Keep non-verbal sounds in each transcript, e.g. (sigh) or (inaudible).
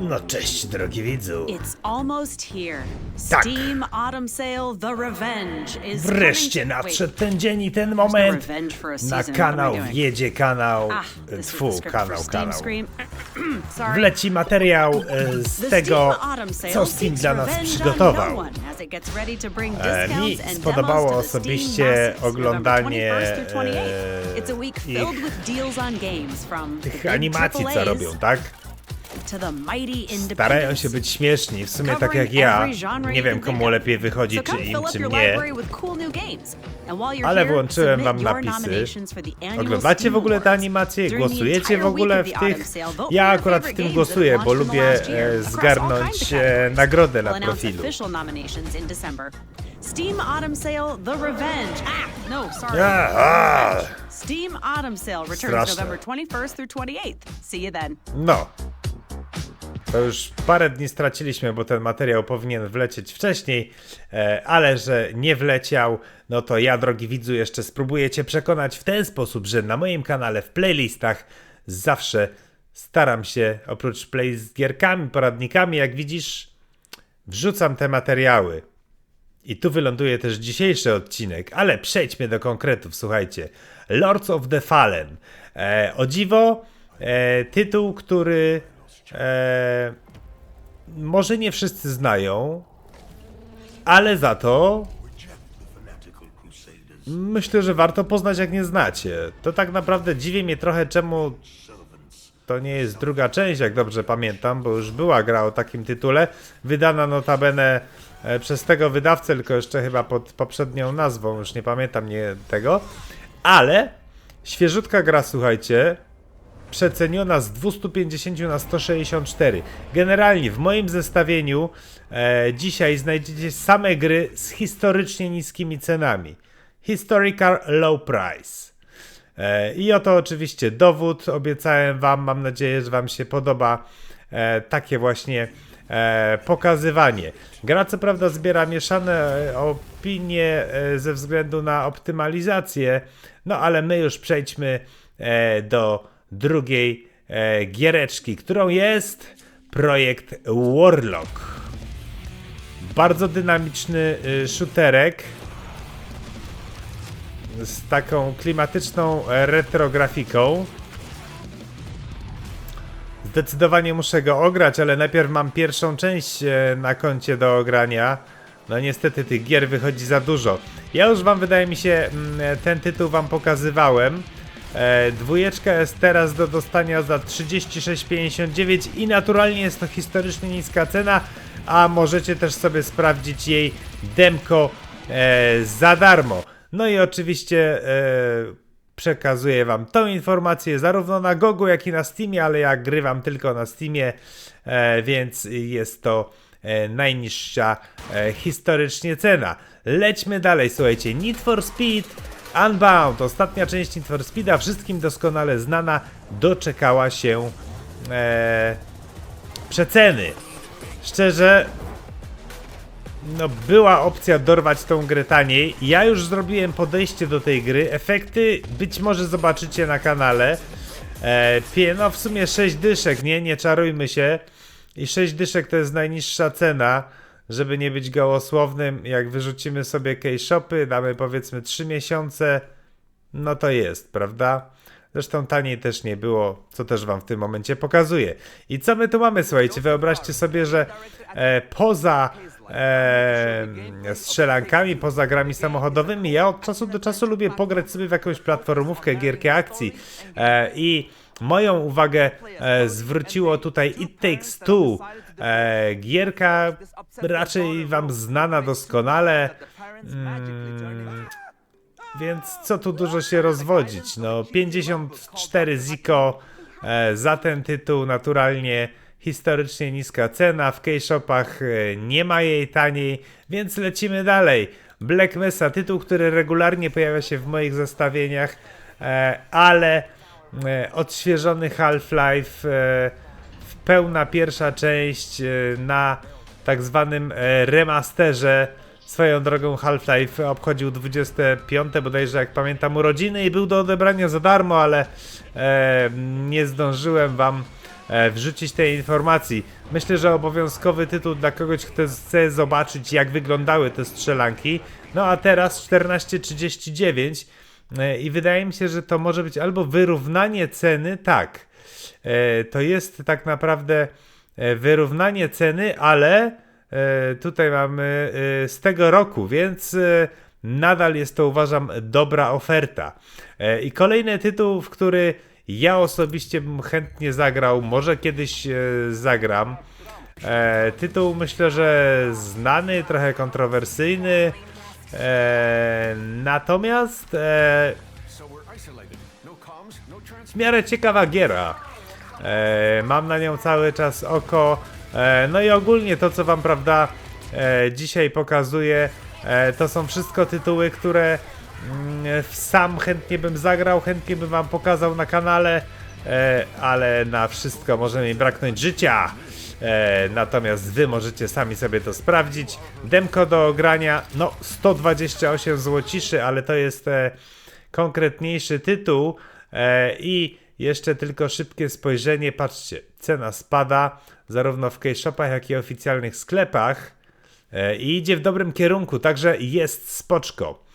No cześć, drogi widzu. It's almost here. Tak. Steam Autumn Sale The Revenge is Wreszcie coming nadszedł ten dzień i ten no moment. Na kanał wjedzie kanał. Ah, the Tfu, kanał, kanał. (clears throat) Wleci materiał e, z tego, co Steam dla nas no przygotował. bring E, Mi spodobało osobiście oglądanie, November 21st through 28th. e, ich- Tych animacji, co robią, tak? Starają się być śmieszni, w sumie tak jak ja. Nie wiem komu lepiej wychodzi, czy im, czy mnie. Ale włączyłem wam napisy. Oglądacie w ogóle te animacje? Głosujecie w ogóle w tych? Ja akurat w tym głosuję, bo lubię e, zgarnąć e, nagrodę na profilu. Steam Autumn Sale The Revenge. Ah, no, sorry. A, a, Steam Autumn Sale returns Straszne. November 21st through 28th. See you then. No. To już parę dni straciliśmy, bo ten materiał powinien wlecieć wcześniej, e, ale że nie wleciał, no to ja, drogi widzu, jeszcze spróbuję Cię przekonać w ten sposób, że na moim kanale w playlistach zawsze staram się, oprócz play z gierkami, poradnikami, jak widzisz, wrzucam te materiały. I tu wyląduje też dzisiejszy odcinek, ale przejdźmy do konkretów, słuchajcie. Lords of the Fallen. E, o dziwo, e, tytuł, który e, może nie wszyscy znają, ale za to myślę, że warto poznać, jak nie znacie. To tak naprawdę dziwi mnie trochę, czemu to nie jest druga część, jak dobrze pamiętam, bo już była gra o takim tytule, wydana notabene e, przez tego wydawcę, tylko jeszcze chyba pod poprzednią nazwą, już nie pamiętam nie tego, ale świeżutka gra, słuchajcie, przeceniona z 250 na 164. Generalnie w moim zestawieniu e, dzisiaj znajdziecie same gry z historycznie niskimi cenami. Historical low price. E, I oto oczywiście dowód. Obiecałem Wam, mam nadzieję, że Wam się podoba e, takie właśnie e, pokazywanie. Gra co prawda zbiera mieszane e, opinie e, ze względu na optymalizację, no ale my już przejdźmy e, do drugiej e, giereczki, którą jest projekt Warlock. Bardzo dynamiczny y, shooterek z taką klimatyczną e, retrografiką. Zdecydowanie muszę go ograć, ale najpierw mam pierwszą część e, na koncie do ogrania. No niestety tych gier wychodzi za dużo. Ja już wam, wydaje mi się, mm, e, ten tytuł wam pokazywałem. E, dwójeczka jest teraz do dostania za 36,59 i naturalnie jest to historycznie niska cena, a możecie też sobie sprawdzić jej demko e, za darmo. No i oczywiście e, przekazuję wam tą informację zarówno na Gogu, jak i na Steamie, ale ja grywam tylko na Steamie, e, więc jest to e, najniższa e, historycznie cena. Lećmy dalej, słuchajcie, Need for Speed Unbound, ostatnia część Need for Speeda, wszystkim doskonale znana, doczekała się e, przeceny. Szczerze, no była opcja dorwać tą grę taniej. Ja już zrobiłem podejście do tej gry. Efekty być może zobaczycie na kanale. E, pie- no w sumie 6 dyszek, nie? Nie czarujmy się. I 6 dyszek to jest najniższa cena. Żeby nie być gołosłownym, jak wyrzucimy sobie key-shopy, damy powiedzmy 3 miesiące, no to jest, prawda? Zresztą taniej też nie było, co też wam w tym momencie pokazuję. I co my tu mamy, słuchajcie? Wyobraźcie sobie, że e, poza e, strzelankami, poza grami samochodowymi, ja od czasu do czasu lubię pograć sobie w jakąś platformówkę, gierkę akcji. E, I moją uwagę e, zwróciło tutaj It Takes Two. E, gierka raczej wam znana doskonale. Mm, więc co tu dużo się rozwodzić? No, 54 Ziko e, za ten tytuł, naturalnie historycznie niska cena. W K-Shopach e, nie ma jej taniej, więc lecimy dalej. Black Mesa, tytuł, który regularnie pojawia się w moich zestawieniach, e, ale odświeżony Half-Life, e, w pełna pierwsza część e, na tak zwanym e, remasterze. Swoją drogą Half-Life obchodził 25 bodajże jak pamiętam urodziny i był do odebrania za darmo, ale e, nie zdążyłem wam e, wrzucić tej informacji. Myślę, że obowiązkowy tytuł dla kogoś, kto chce zobaczyć, jak wyglądały te strzelanki. No a teraz 14.39 e, i wydaje mi się, że to może być albo wyrównanie ceny, tak. E, to jest tak naprawdę e, wyrównanie ceny, ale e, tutaj mamy e, z tego roku, więc e, nadal jest to uważam dobra oferta. E, I kolejny tytuł, w który ja osobiście bym chętnie zagrał, może kiedyś e, zagram. E, tytuł myślę, że znany, trochę kontrowersyjny. E, natomiast e, w miarę ciekawa giera. E, mam na nią cały czas oko. E, no i ogólnie to, co wam, prawda, e, dzisiaj pokazuję, e, to są wszystko tytuły, które mm, sam chętnie bym zagrał, chętnie bym wam pokazał na kanale, e, ale na wszystko może mi braknąć życia. E, natomiast wy możecie sami sobie to sprawdzić. Demko do ogrania, no 128 złociszy, ale to jest e, konkretniejszy tytuł. E, I jeszcze tylko szybkie spojrzenie, patrzcie, cena spada zarówno w K-Shopach, jak i oficjalnych sklepach e, i idzie w dobrym kierunku, także jest spoczko.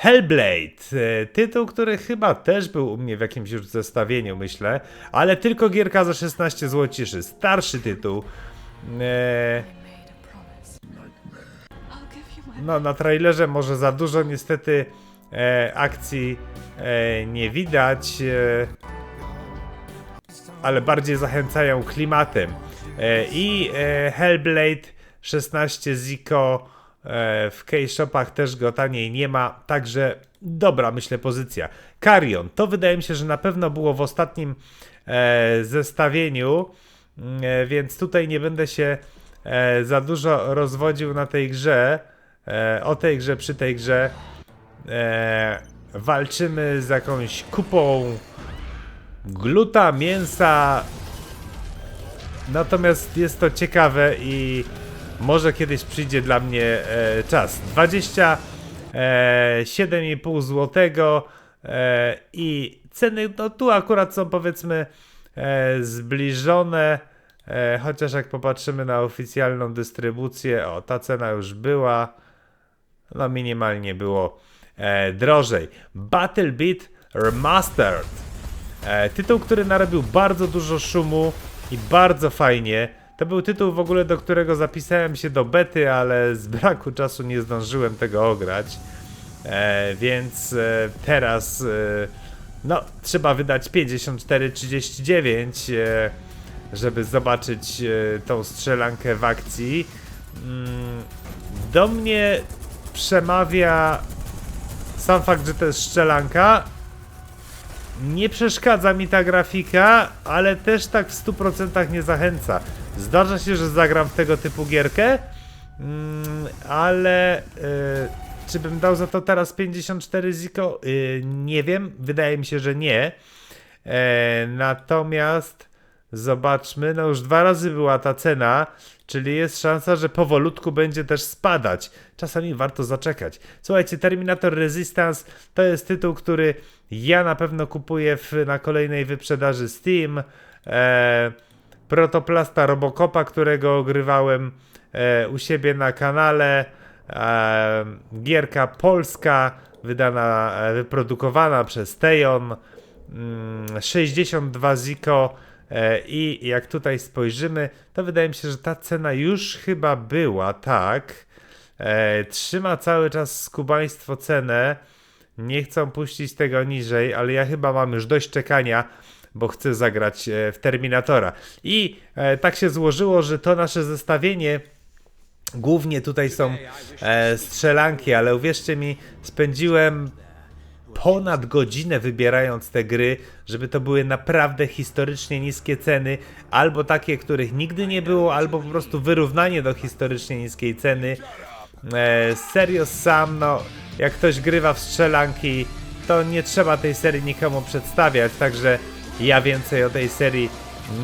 Hellblade, e, tytuł, który chyba też był u mnie w jakimś już zestawieniu, myślę, ale tylko gierka za 16 złociszy, starszy tytuł. E, no, na trailerze może za dużo niestety e, akcji e, nie widać, e, ale bardziej zachęcają klimatem. E, I e, Hellblade 16 Zico w K-Shopach też go taniej nie ma, także dobra, myślę, pozycja. Carrion, to wydaje mi się, że na pewno było w ostatnim e, zestawieniu, mm, e, więc tutaj nie będę się e, za dużo rozwodził na tej grze, e, o tej grze, przy tej grze. E, walczymy z jakąś kupą gluta, mięsa. Natomiast jest to ciekawe i może kiedyś przyjdzie dla mnie e, czas. 27,5 zł e, i ceny no tu akurat są powiedzmy e, zbliżone. E, chociaż jak popatrzymy na oficjalną dystrybucję, o ta cena już była no minimalnie było e, drożej. Battle Beat Remastered. E, tytuł, który narobił bardzo dużo szumu i bardzo fajnie. To był tytuł w ogóle, do którego zapisałem się do bety, ale z braku czasu nie zdążyłem tego ograć. E, więc e, teraz e, no, trzeba wydać 54,39, e, żeby zobaczyć e, tą strzelankę w akcji. Mm, do mnie przemawia sam fakt, że to jest strzelanka. Nie przeszkadza mi ta grafika, ale też tak w 100% nie zachęca. Zdarza się, że zagram w tego typu gierkę, mm, ale y, czy bym dał za to teraz 54 ziko? Y, nie wiem, wydaje mi się, że nie. E, natomiast zobaczmy, no już dwa razy była ta cena, czyli jest szansa, że powolutku będzie też spadać. Czasami warto zaczekać. Słuchajcie, Terminator Resistance to jest tytuł, który ja na pewno kupuję w, na kolejnej wyprzedaży Steam. E, Protoplasta Robocopa, którego ogrywałem e, u siebie na kanale. E, gierka polska, wydana, e, wyprodukowana przez Tejon. Mm, 62 Ziko i jak tutaj spojrzymy, to wydaje mi się, że ta cena już chyba była, tak. E, trzyma cały czas skubaństwo cenę. Nie chcą puścić tego niżej, ale ja chyba mam już dość czekania, bo chcę zagrać e, w Terminatora. I e, tak się złożyło, że to nasze zestawienie Głównie tutaj są e, strzelanki, ale uwierzcie mi, spędziłem ponad godzinę wybierając te gry, żeby to były naprawdę historycznie niskie ceny, albo takie, których nigdy nie było, albo po prostu wyrównanie do historycznie niskiej ceny. E, serio sam, no, jak ktoś grywa w strzelanki, to nie trzeba tej serii nikomu przedstawiać, także ja więcej o tej serii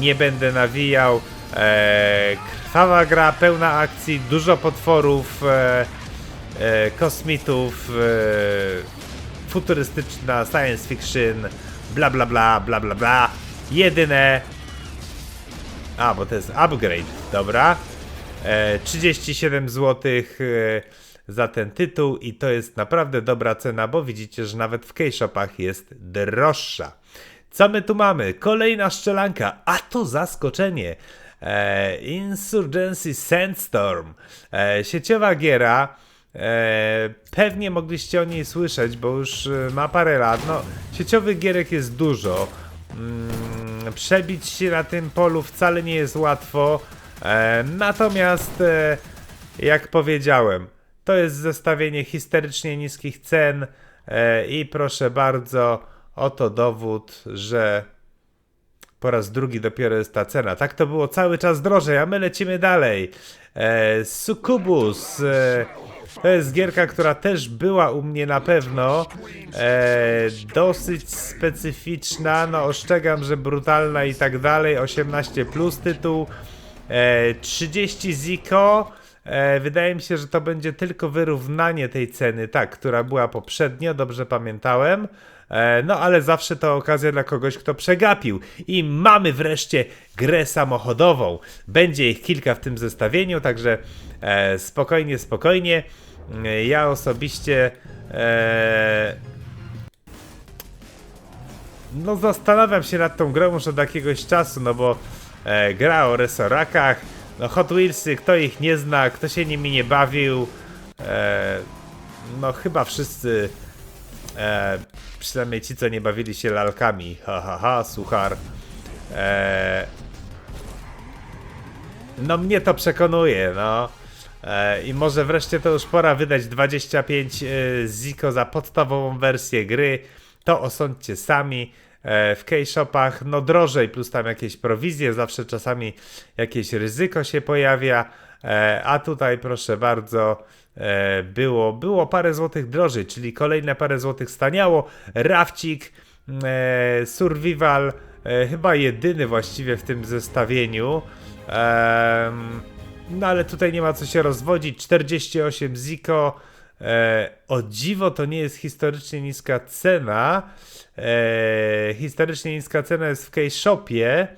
nie będę nawijał. E, krwawa gra, pełna akcji, dużo potworów, e, e, kosmitów, e, futurystyczna science fiction, bla bla bla, bla bla bla. Jedyne A, bo to jest upgrade, dobra. E, 37 zł e, za ten tytuł i to jest naprawdę dobra cena, bo widzicie, że nawet w K-Shopach jest droższa. Co my tu mamy? Kolejna szczelanka, a to zaskoczenie. E, Insurgency Sandstorm. E, sieciowa giera. E, pewnie mogliście o niej słyszeć, bo już e, ma parę lat. No, sieciowych gierek jest dużo. Mm, przebić się na tym polu wcale nie jest łatwo. E, natomiast, jak powiedziałem, to jest zestawienie historycznie niskich cen. I proszę bardzo, oto dowód, że po raz drugi dopiero jest ta cena. Tak to było cały czas drożej, a my lecimy dalej. Succubus. E, to jest gierka, która też była u mnie na pewno. E, dosyć specyficzna. No, ostrzegam, że brutalna i tak dalej. 18 plus tytuł. E, 30 Ziko. E, wydaje mi się, że to będzie tylko wyrównanie tej ceny, tak, która była poprzednio, dobrze pamiętałem. E, no ale zawsze to okazja dla kogoś, kto przegapił. I mamy wreszcie grę samochodową. Będzie ich kilka w tym zestawieniu, także e, spokojnie, spokojnie. Ja osobiście no zastanawiam się nad tą grą już od jakiegoś czasu, no bo gra o resorakach, no Hot Wheelsy, kto ich nie zna, kto się nimi nie bawił, e, no chyba wszyscy, e, przynajmniej ci, co nie bawili się lalkami, ha ha ha, suchar, e, no mnie to przekonuje, no. E, I może wreszcie to już pora wydać 25 e, ziko za podstawową wersję gry. To osądźcie sami. E, w K-Shopach no drożej, plus tam jakieś prowizje, zawsze czasami jakieś ryzyko się pojawia. E, a tutaj proszę bardzo, e, było, było parę złotych drożej, czyli kolejne parę złotych staniało. Rafcik, Survival, chyba jedyny właściwie w tym zestawieniu. No ale tutaj nie ma co się rozwodzić. 48 Ziko. E, o dziwo to nie jest historycznie niska cena. E, historycznie niska cena jest w K-Shopie.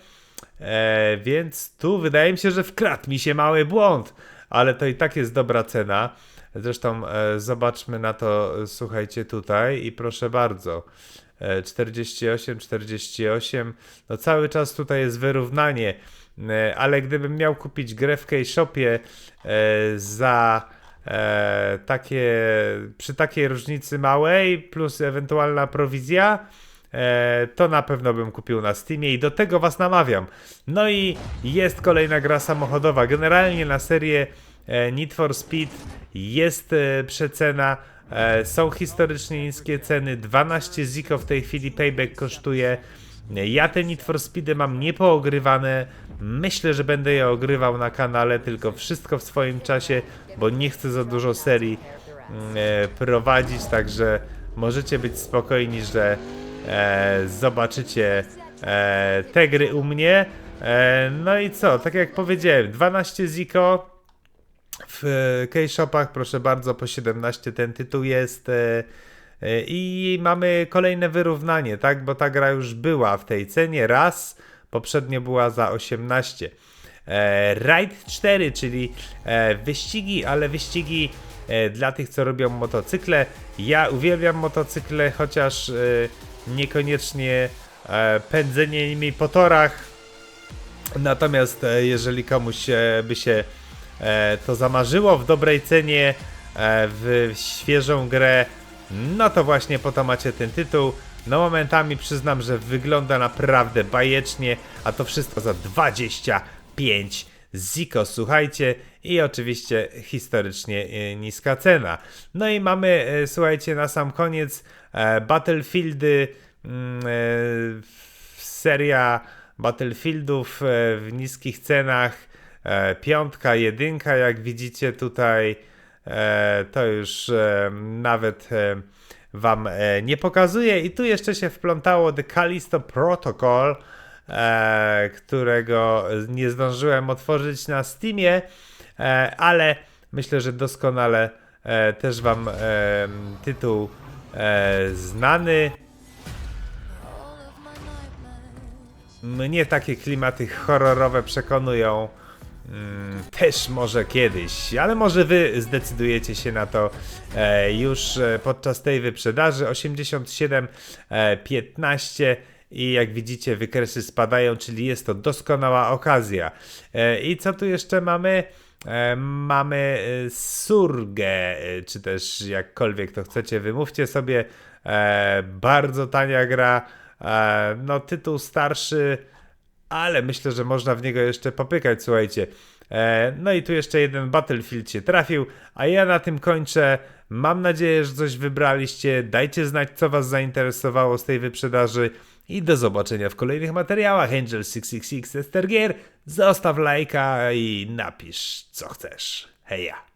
E, więc tu wydaje mi się, że wkradł mi się mały błąd. Ale to i tak jest dobra cena. Zresztą e, zobaczmy na to, e, słuchajcie tutaj i proszę bardzo. E, 48, 48. No cały czas tutaj jest wyrównanie. E, ale gdybym miał kupić grę w K-Shopie e, za e, takie, przy takiej różnicy małej, plus ewentualna prowizja, e, to na pewno bym kupił na Steamie i do tego was namawiam. No i jest kolejna gra samochodowa. Generalnie na serię e, Need for Speed jest e, przecena. E, są historycznie niskie ceny. 12 ziko w tej chwili payback kosztuje. Ja te Need for Speedy mam niepoogrywane. Myślę, że będę je ogrywał na kanale, tylko wszystko w swoim czasie, bo nie chcę za dużo serii mm, e, prowadzić, także możecie być spokojni, że e, zobaczycie e, te gry u mnie. E, no i co, tak jak powiedziałem, 12 ziko w e, K-Shopach, proszę bardzo, po 17 ten tytuł jest. e, e, I mamy kolejne wyrównanie, tak? Bo ta gra już była w tej cenie raz, poprzednio była za 18. E, Ride 4, czyli e, wyścigi, ale wyścigi e, dla tych, co robią motocykle. Ja uwielbiam motocykle, chociaż e, niekoniecznie e, pędzenie nimi po torach. Natomiast e, jeżeli komuś e, by się e, to zamarzyło w dobrej cenie, e, w świeżą grę, no to właśnie po to macie ten tytuł. No momentami przyznam, że wygląda naprawdę bajecznie, a to wszystko za 25 Ziko, słuchajcie, i oczywiście historycznie e, niska cena. No i mamy, e, słuchajcie, na sam koniec e, Battlefieldy, mm, seria Battlefieldów w niskich cenach, piątka, jedynka, jak widzicie tutaj, to już nawet wam e, nie pokazuję. I tu jeszcze się wplątało The Callisto Protocol, e, którego nie zdążyłem otworzyć na Steamie, e, ale myślę, że doskonale też wam tytuł znany. mnie takie klimaty horrorowe przekonują. Mm, Też może kiedyś, ale może wy zdecydujecie się na to e, już e, podczas tej wyprzedaży 87 e, 15 i jak widzicie wykresy spadają, czyli jest to doskonała okazja. E, I co tu jeszcze mamy? E, mamy e, Surgę, e, czy też jakkolwiek to chcecie, wymówcie sobie. E, bardzo tania gra, e, no tytuł starszy, ale myślę, że można w niego jeszcze popykać, słuchajcie. E, no i tu jeszcze jeden Battlefield się trafił, a ja na tym kończę. Mam nadzieję, że coś wybraliście. Dajcie znać, co Was zainteresowało z tej wyprzedaży. I do zobaczenia w kolejnych materiałach. Angel666 Tester Gear. Zostaw lajka i napisz, co chcesz. Heja!